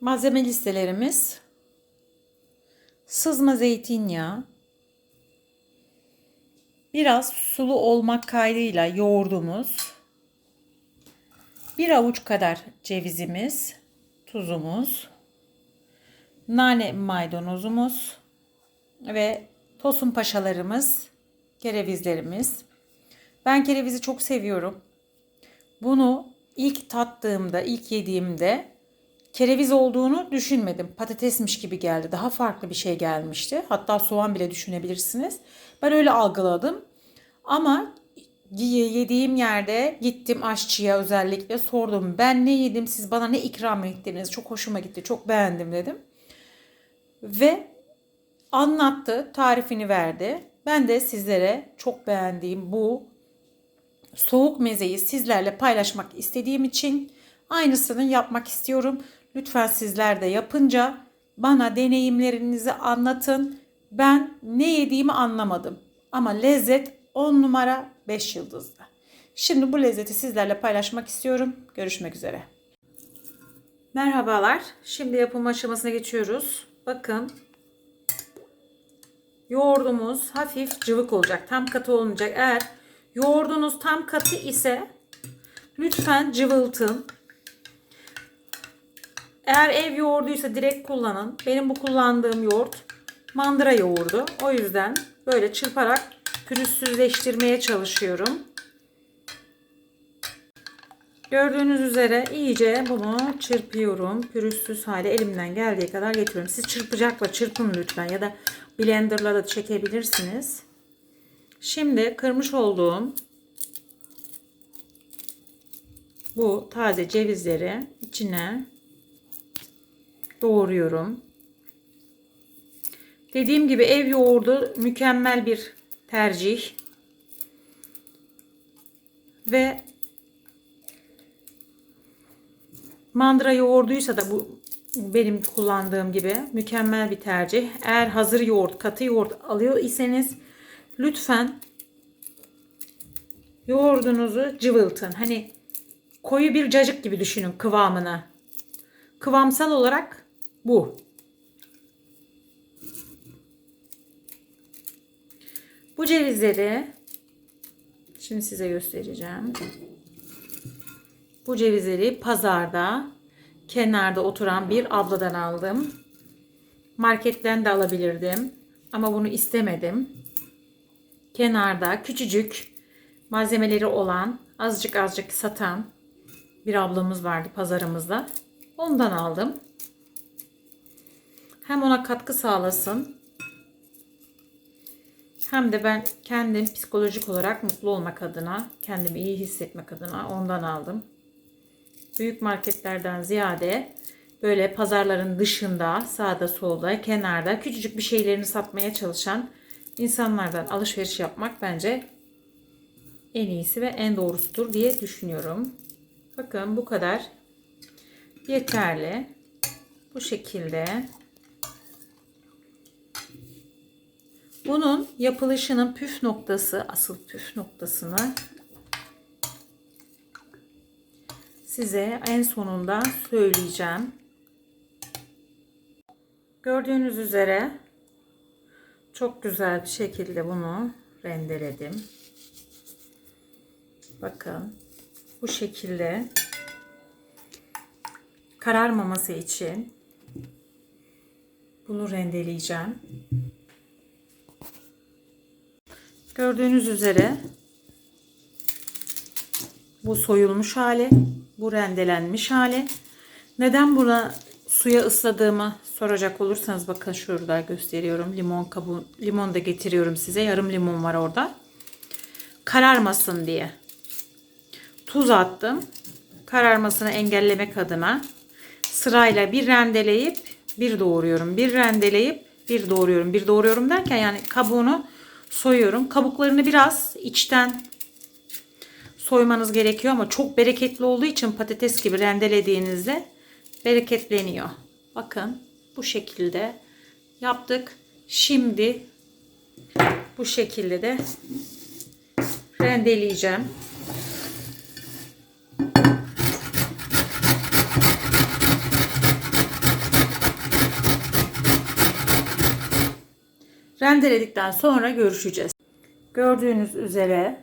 Malzeme listelerimiz sızma zeytinyağı, biraz sulu olmak kaydıyla yoğurdumuz, bir avuç kadar cevizimiz, tuzumuz, nane maydanozumuz ve tosun paşalarımız, kerevizlerimiz. Ben kerevizi çok seviyorum. Bunu ilk tattığımda, ilk yediğimde kereviz olduğunu düşünmedim. Patatesmiş gibi geldi. Daha farklı bir şey gelmişti. Hatta soğan bile düşünebilirsiniz. Ben öyle algıladım. Ama yediğim yerde gittim aşçıya özellikle sordum. Ben ne yedim siz bana ne ikram ettiniz? Çok hoşuma gitti. Çok beğendim dedim. Ve anlattı, tarifini verdi. Ben de sizlere çok beğendiğim bu soğuk mezeyi sizlerle paylaşmak istediğim için aynısını yapmak istiyorum. Lütfen sizler de yapınca bana deneyimlerinizi anlatın. Ben ne yediğimi anlamadım ama lezzet 10 numara 5 yıldızlı. Şimdi bu lezzeti sizlerle paylaşmak istiyorum. Görüşmek üzere. Merhabalar. Şimdi yapım aşamasına geçiyoruz. Bakın. Yoğurdumuz hafif cıvık olacak. Tam katı olmayacak. Eğer yoğurdunuz tam katı ise lütfen cıvıltın. Eğer ev yoğurduysa direkt kullanın. Benim bu kullandığım yoğurt mandıra yoğurdu. O yüzden böyle çırparak pürüzsüzleştirmeye çalışıyorum. Gördüğünüz üzere iyice bunu çırpıyorum. Pürüzsüz hale elimden geldiği kadar getiriyorum. Siz çırpacakla çırpın lütfen ya da blenderla da çekebilirsiniz. Şimdi kırmış olduğum bu taze cevizleri içine doğruyorum. Dediğim gibi ev yoğurdu mükemmel bir tercih. Ve mandıra yoğurduysa da bu benim kullandığım gibi mükemmel bir tercih. Eğer hazır yoğurt, katı yoğurt alıyor iseniz lütfen yoğurdunuzu cıvıltın. Hani koyu bir cacık gibi düşünün kıvamını. Kıvamsal olarak bu. Bu cevizleri şimdi size göstereceğim. Bu cevizleri pazarda kenarda oturan bir abladan aldım. Marketten de alabilirdim ama bunu istemedim. Kenarda küçücük malzemeleri olan azıcık azıcık satan bir ablamız vardı pazarımızda. Ondan aldım. Hem ona katkı sağlasın hem de ben kendim psikolojik olarak mutlu olmak adına, kendimi iyi hissetmek adına ondan aldım. Büyük marketlerden ziyade böyle pazarların dışında, sağda solda, kenarda küçücük bir şeylerini satmaya çalışan insanlardan alışveriş yapmak bence en iyisi ve en doğrusudur diye düşünüyorum. Bakın bu kadar yeterli. Bu şekilde Bunun yapılışının püf noktası, asıl püf noktasını size en sonunda söyleyeceğim. Gördüğünüz üzere çok güzel bir şekilde bunu rendeledim. Bakın bu şekilde kararmaması için bunu rendeleyeceğim. Gördüğünüz üzere bu soyulmuş hali, bu rendelenmiş hali. Neden buna suya ısladığımı soracak olursanız bakın şurada gösteriyorum. Limon kabuğu, limon da getiriyorum size. Yarım limon var orada. Kararmasın diye. Tuz attım. Kararmasını engellemek adına sırayla bir rendeleyip bir doğruyorum. Bir rendeleyip bir doğruyorum. Bir doğruyorum derken yani kabuğunu soyuyorum. Kabuklarını biraz içten soymanız gerekiyor ama çok bereketli olduğu için patates gibi rendelediğinizde bereketleniyor. Bakın bu şekilde yaptık. Şimdi bu şekilde de rendeleyeceğim. Rendeledikten sonra görüşeceğiz. Gördüğünüz üzere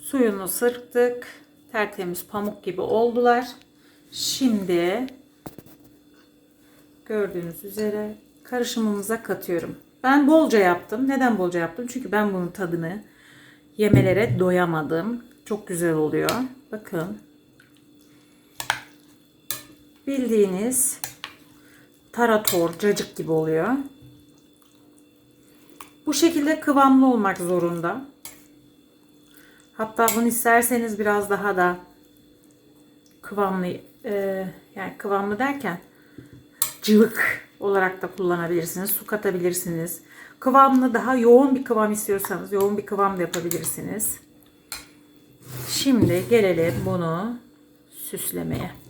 suyunu sırptık. Tertemiz pamuk gibi oldular. Şimdi gördüğünüz üzere karışımımıza katıyorum. Ben bolca yaptım. Neden bolca yaptım? Çünkü ben bunun tadını yemelere doyamadım. Çok güzel oluyor. Bakın. Bildiğiniz tarator, cacık gibi oluyor. Bu şekilde kıvamlı olmak zorunda. Hatta bunu isterseniz biraz daha da kıvamlı e, yani kıvamlı derken cıvık olarak da kullanabilirsiniz. Su katabilirsiniz. Kıvamlı daha yoğun bir kıvam istiyorsanız yoğun bir kıvam da yapabilirsiniz. Şimdi gelelim bunu süslemeye.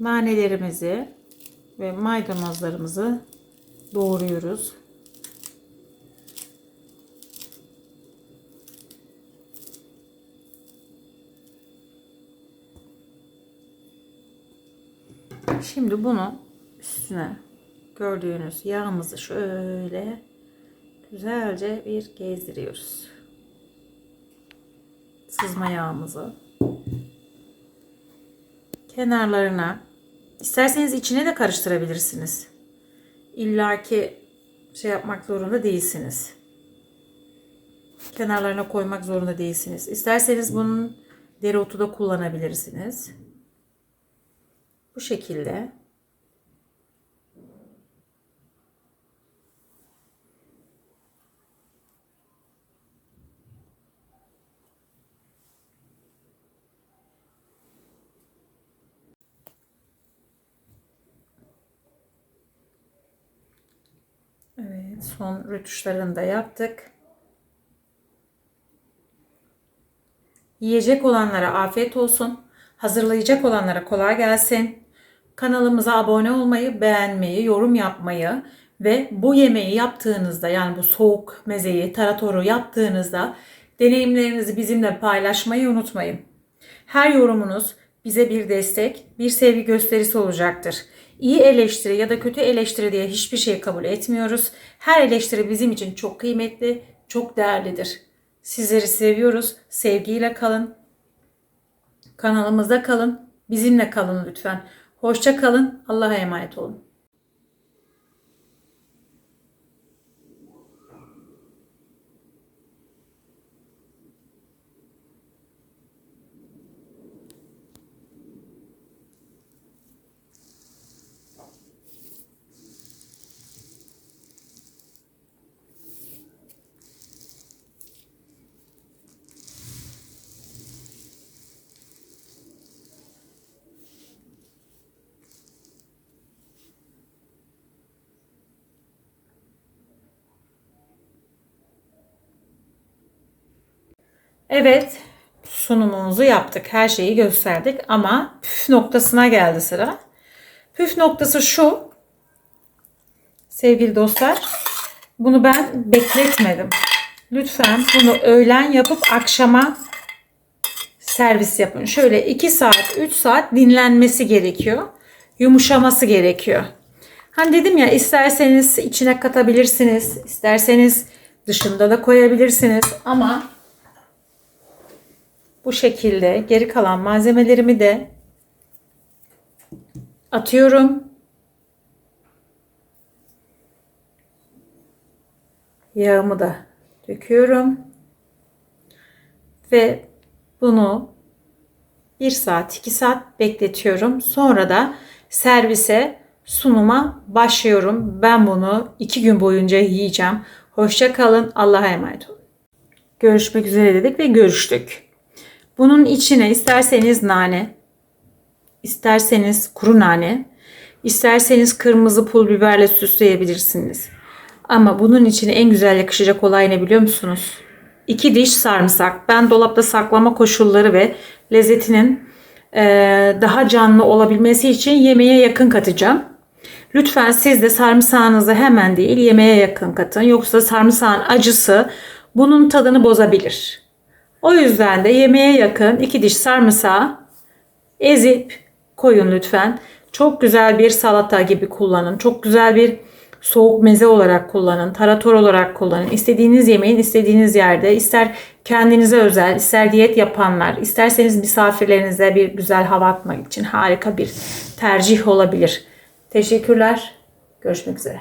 Nanelerimizi ve maydanozlarımızı doğruyoruz. Şimdi bunu üstüne gördüğünüz yağımızı şöyle güzelce bir gezdiriyoruz. Sızma yağımızı kenarlarına isterseniz içine de karıştırabilirsiniz. İlla ki şey yapmak zorunda değilsiniz. Kenarlarına koymak zorunda değilsiniz. İsterseniz bunun dereotu da kullanabilirsiniz. Bu şekilde. Evet, son rötuşlarını da yaptık. Yiyecek olanlara afiyet olsun. Hazırlayacak olanlara kolay gelsin. Kanalımıza abone olmayı, beğenmeyi, yorum yapmayı ve bu yemeği yaptığınızda yani bu soğuk mezeyi, taratoru yaptığınızda deneyimlerinizi bizimle paylaşmayı unutmayın. Her yorumunuz bize bir destek, bir sevgi gösterisi olacaktır. İyi eleştiri ya da kötü eleştiri diye hiçbir şey kabul etmiyoruz. Her eleştiri bizim için çok kıymetli, çok değerlidir. Sizleri seviyoruz. Sevgiyle kalın. Kanalımızda kalın. Bizimle kalın lütfen. Hoşça kalın. Allah'a emanet olun. Evet, sunumumuzu yaptık. Her şeyi gösterdik ama püf noktasına geldi sıra. Püf noktası şu. Sevgili dostlar, bunu ben bekletmedim. Lütfen bunu öğlen yapıp akşama servis yapın. Şöyle 2 saat, 3 saat dinlenmesi gerekiyor. Yumuşaması gerekiyor. Hani dedim ya isterseniz içine katabilirsiniz, isterseniz dışında da koyabilirsiniz ama bu şekilde geri kalan malzemelerimi de atıyorum. Yağımı da döküyorum. Ve bunu 1 saat 2 saat bekletiyorum. Sonra da servise sunuma başlıyorum. Ben bunu 2 gün boyunca yiyeceğim. Hoşça kalın. Allah'a emanet olun. Görüşmek üzere dedik ve görüştük. Bunun içine isterseniz nane, isterseniz kuru nane, isterseniz kırmızı pul biberle süsleyebilirsiniz. Ama bunun içine en güzel yakışacak olay ne biliyor musunuz? 2 diş sarımsak. Ben dolapta saklama koşulları ve lezzetinin eee, daha canlı olabilmesi için yemeğe yakın katacağım. Lütfen siz de sarımsağınızı hemen değil yemeğe yakın katın. Yoksa sarımsağın acısı bunun tadını bozabilir. O yüzden de yemeğe yakın 2 diş sarımsağı ezip koyun lütfen. Çok güzel bir salata gibi kullanın. Çok güzel bir soğuk meze olarak kullanın. Tarator olarak kullanın. İstediğiniz yemeğin istediğiniz yerde ister kendinize özel, ister diyet yapanlar, isterseniz misafirlerinize bir güzel hava atmak için harika bir tercih olabilir. Teşekkürler. Görüşmek üzere.